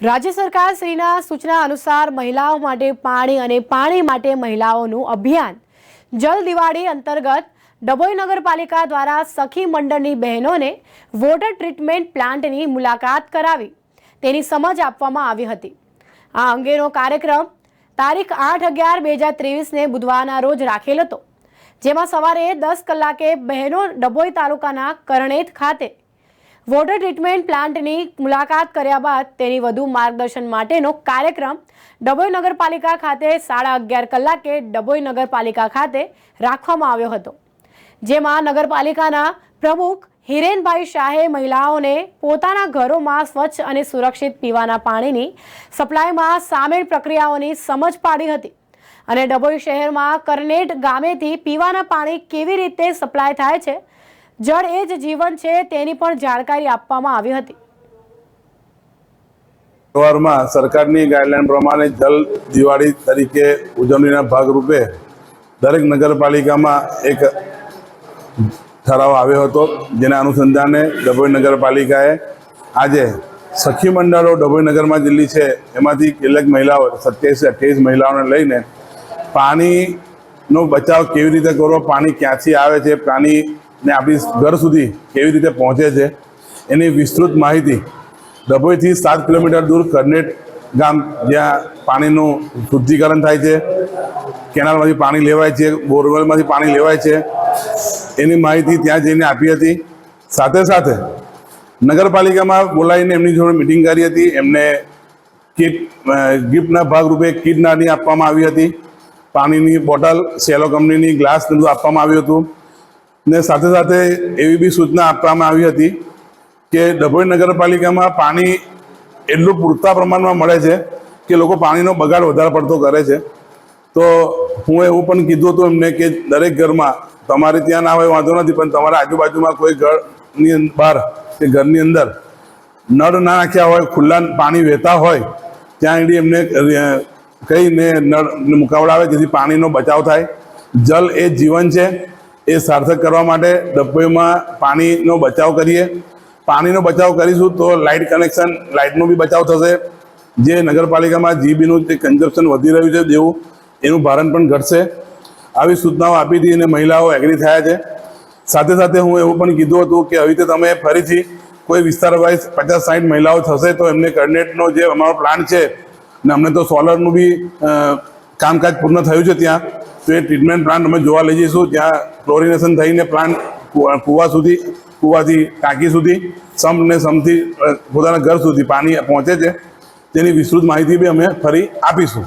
રાજ્ય સરકાર શ્રીના સૂચના અનુસાર મહિલાઓ માટે પાણી અને પાણી માટે મહિલાઓનું અભિયાન. જલ દિવાળી અંતર્ગત ડભોઈ નગરપાલિકા દ્વારા સખી મંડળની બહેનોને વોટર ટ્રીટમેન્ટ પ્લાન્ટની મુલાકાત કરાવી. તેની સમજ આપવામાં આવી હતી. આ અંગેનો કાર્યક્રમ તારીખ આઠ અગિયાર બે હજાર ત્રેવીસને બુધવારના રોજ રાખેલ હતો, જેમાં સવારે દસ કલાકે બહેનો ડભોઈ તાલુકાના કરણેત ખાતે વોટર ટ્રીટમેન્ટ પ્લાન્ટની મુલાકાત કર્યા બાદ તેની વધુ માર્ગદર્શન માટેનો કાર્યક્રમ ડભોઈ નગરપાલિકા ખાતે સાડા અગિયાર કલાકે ડભોઈ નગરપાલિકા ખાતે રાખવામાં આવ્યો હતો, જેમાં નગરપાલિકાના પ્રમુખ હિરેનભાઈ શાહે મહિલાઓને પોતાના ઘરોમાં સ્વચ્છ અને સુરક્ષિત પીવાના પાણીની સપ્લાયમાં સામેલ પ્રક્રિયાઓની સમજ પાડી હતી અને ડભોઈ શહેરમાં કરનેટ ગામેથી પીવાના પાણી કેવી રીતે સપ્લાય થાય છે જળ એ જ જીવન છે તેની પણ જાણકારી આપવામાં આવી હતી. સવારમાં સરકારની ગાઈડલાઈન પ્રમાણે જલ દિવાળી તરીકે ઉજવણીના ભાગરૂપે દરેક નગરપાલિકામાં એક ઠરાવ આવ્યો હતો, જેના અનુસંધાને ડભોઈ નગરપાલિકાએ આજે સખી મંડળો ડભોઈ નગરમાં જેટલી છે, એમાંથી કેટલીક મહિલાઓ, સત્યાવીસ અઠ્યાવીસ મહિલાઓને લઈને પાણીનો બચાવ કેવી રીતે કરવો, પાણી ક્યાંથી આવે છે પાણીને આપણી ઘર સુધી કેવી રીતે પહોંચે છે, એની વિસ્તૃત માહિતી ડભોઈથી સાત કિલોમીટર દૂર કરનેટ ગામ, જ્યાં પાણીનું શુદ્ધિકરણ થાય છે, કેનાલમાંથી પાણી લેવાય છે, બોરવેલમાંથી પાણી લેવાય છે. એની માહિતી ત્યાં જઈને આપી હતી. સાથે સાથે નગરપાલિકામાં બોલાવીને એમની જોડે મિટિંગ કરી હતી. એમને કીટ ગિફ્ટના ભાગરૂપે કીટ નાની આપવામાં આવી હતી. પાણીની બોટલ, સેલો કંપનીની ગ્લાસ બધું આપવામાં આવ્યું હતું. ને સાથે સાથે એવી બી સૂચના આપવામાં આવી હતી કે ડભોઈ નગરપાલિકામાં પાણી એટલું પૂરતા પ્રમાણમાં મળે છે કે લોકો પાણીનો બગાડ વધારે પડતો કરે છે. તો હું એવું પણ કીધું હતું એમને કે દરેક ઘરમાં તમારે ત્યાં ના હોય વાંધો નથી, પણ તમારા આજુબાજુમાં કોઈ ઘરની બહાર કે ઘરની અંદર નળ ના નાખ્યા હોય, ખુલ્લા પાણી વહેતા હોય, ત્યાં એડી એમને કહીને નળ મુકાવડાવે, જેથી પાણીનો બચાવ થાય. જલ એ જીવન છે. એ સાર્થક કરવા માટે ડબ્બોમાં પાણીનો બચાવ કરીએ. પાણીનો બચાવ કરીશું તો લાઇટ કનેક્શન, લાઇટનો બી બચાવ થશે. જે નગરપાલિકામાં જીબીનું જે કન્ઝપ્શન વધી રહ્યું છે જેવું, એનું ભારણ પણ ઘટશે. આવી સૂચનાઓ આપી હતી અને મહિલાઓ એગ્રી થયા છે. સાથે સાથે હું એવું પણ કીધું હતું કે આવી રીતે તમે ફરીથી કોઈ વિસ્તાર વાઇઝ પચાસ સાઠ મહિલાઓ થશે તો એમને કરનેટનો જે અમારો પ્લાન છે, ને અમને તો સોલરનું બી કામકાજ પૂર્ણ થયું છે ત્યાં, તો એ ટ્રીટમેન્ટ પ્લાન્ટ અમે જોવા લઈ જઈશું ત્યાં ક્લોરિનેશન થઈને પ્લાન્ટ કુવા સુધી, કુવાથી ટાંકી સુધી સમ ને સમથી પોતાના ઘર સુધી પાણી પહોંચે છે. તેની વિસ્તૃત માહિતી બી અમે ફરી આપીશું.